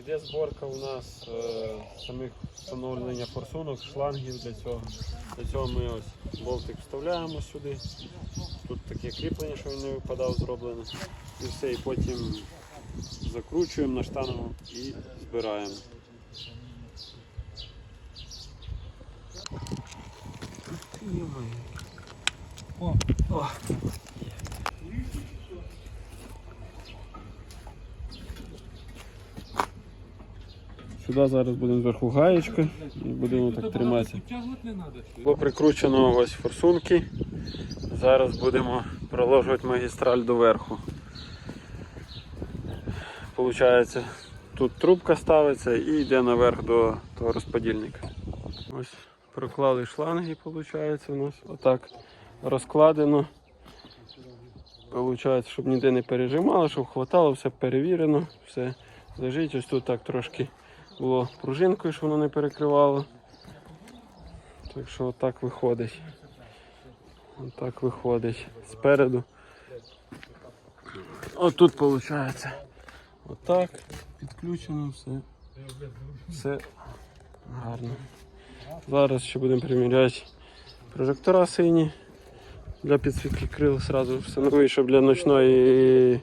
Йде зборка у нас е, самих встановлення форсунок, шлангів для цього. Для цього ми ось болтик вставляємо сюди. Тут таке кріплення, що він не випадав, зроблено. І все, і потім закручуємо на штангу і збираємо. О, Сюди зараз будемо зверху гаєчка і будемо так. Тягнути. Було прикручено ось форсунки. Зараз будемо проложувати магістраль до верху. Получається, тут трубка ставиться і йде наверх до того розподільника. Ось проклали шланги, виходить, у нас отак розкладено. Получається, щоб ніде не пережимало, щоб хватало, все перевірено, все лежить. Ось тут так трошки було пружинкою, щоб воно не перекривало. Так що отак виходить. Отак виходить. Спереду. Отут виходить. Отак. Підключено все. Все гарно. Зараз ще будемо приміряти прожектора сині для підсвітки крил. Сразу встановив, щоб для ночної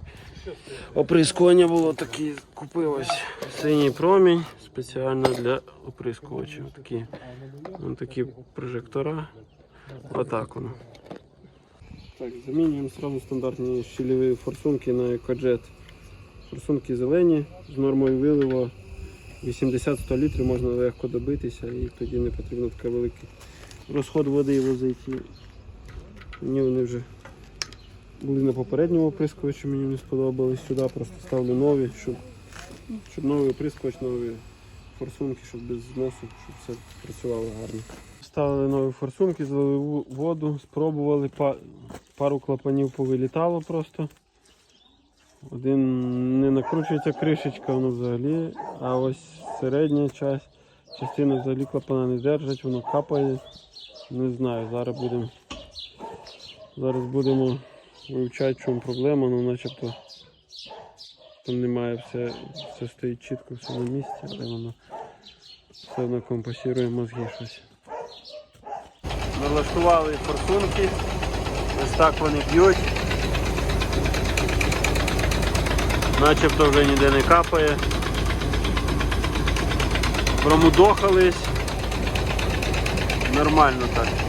оприскування було такі. Купив ось синій промінь спеціально для оприскувачів. Такі, Вон такі прожектора. Отак воно. Так, замінюємо сразу стандартні щільові форсунки на EcoJet. Форсунки зелені з нормою виливу 80-100 літрів можна легко добитися і тоді не потрібно такий великий розход води возити. Мені вони вже були на попередньому оприскувачі, мені не сподобались. Сюди просто ставлю нові, щоб, щоб новий оприскувач, нові форсунки, щоб без зносу, щоб все працювало гарно. Ставили нові форсунки, злили воду, спробували, пару клапанів повилітало просто. Один не накручується кришечка, воно взагалі, а ось середня часть, частина взагалі клапана не держить, воно капає. Не знаю, зараз будемо зараз будемо вивчати, в чому проблема, ну начебто там немає все, все стоїть чітко, все на місці, але воно все одно компасує мозги щось. Налаштували форсунки, ось так вони б'ють. Начебто вже ніде не капає. Промудохались. Нормально так.